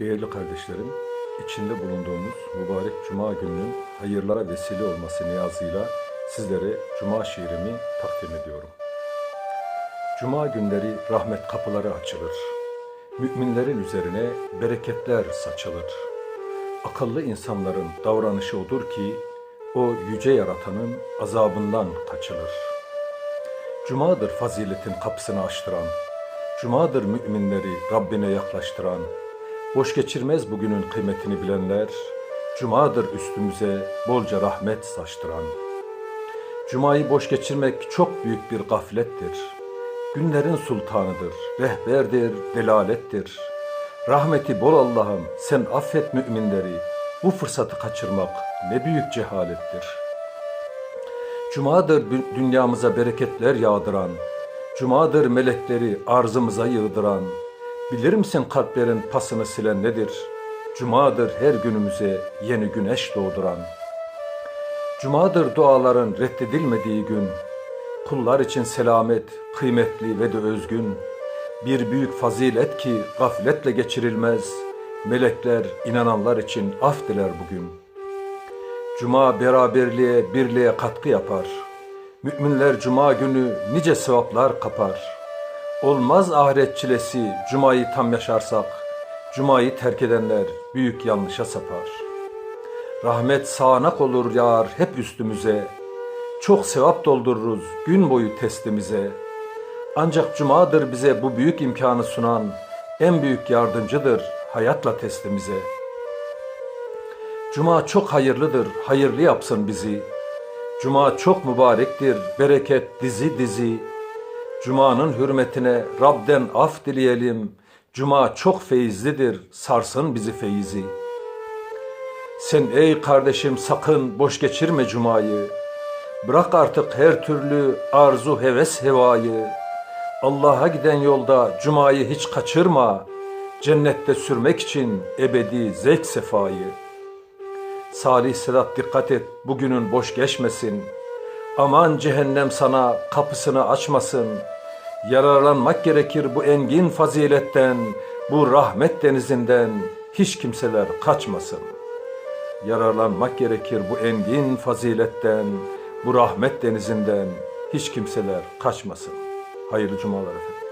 Değerli kardeşlerim, içinde bulunduğumuz mübarek Cuma gününün hayırlara vesile olması niyazıyla sizlere Cuma şiirimi takdim ediyorum. Cuma günleri rahmet kapıları açılır. Müminlerin üzerine bereketler saçılır. Akıllı insanların davranışı odur ki o yüce yaratanın azabından kaçılır. Cumadır faziletin kapısını açtıran, Cumadır müminleri Rabbine yaklaştıran, boş geçirmez bugünün kıymetini bilenler, Cumadır üstümüze bolca rahmet saçtıran. Cuma'yı boş geçirmek çok büyük bir gaflettir. Günlerin sultanıdır, rehberdir, delalettir. Rahmeti bol Allah'ım sen affet müminleri. Bu fırsatı kaçırmak ne büyük cehalettir. Cumadır dü- dünyamıza bereketler yağdıran, Cumadır melekleri arzımıza yığdıran, bilir misin kalplerin pasını silen nedir? Cumadır her günümüze yeni güneş doğduran. Cumadır duaların reddedilmediği gün, kullar için selamet, kıymetli ve de özgün. Bir büyük fazilet ki gafletle geçirilmez, melekler inananlar için af diler bugün.'' Cuma beraberliğe, birliğe katkı yapar. Müminler cuma günü nice sevaplar kapar. Olmaz ahiret çilesi cumayı tam yaşarsak. Cumayı terk edenler büyük yanlışa sapar. Rahmet sağanak olur yağar hep üstümüze. Çok sevap doldururuz gün boyu testimize. Ancak cumadır bize bu büyük imkanı sunan en büyük yardımcıdır hayatla testimize.'' Cuma çok hayırlıdır, hayırlı yapsın bizi. Cuma çok mübarektir, bereket dizi dizi. Cuma'nın hürmetine Rab'den af dileyelim. Cuma çok feyizlidir, sarsın bizi feyizi. Sen ey kardeşim sakın boş geçirme Cuma'yı. Bırak artık her türlü arzu heves hevayı. Allah'a giden yolda Cuma'yı hiç kaçırma. Cennette sürmek için ebedi zevk sefayı. Salih Sedat dikkat et bugünün boş geçmesin. Aman cehennem sana kapısını açmasın. Yararlanmak gerekir bu engin faziletten, bu rahmet denizinden hiç kimseler kaçmasın. Yararlanmak gerekir bu engin faziletten, bu rahmet denizinden hiç kimseler kaçmasın. Hayırlı cumalar efendim.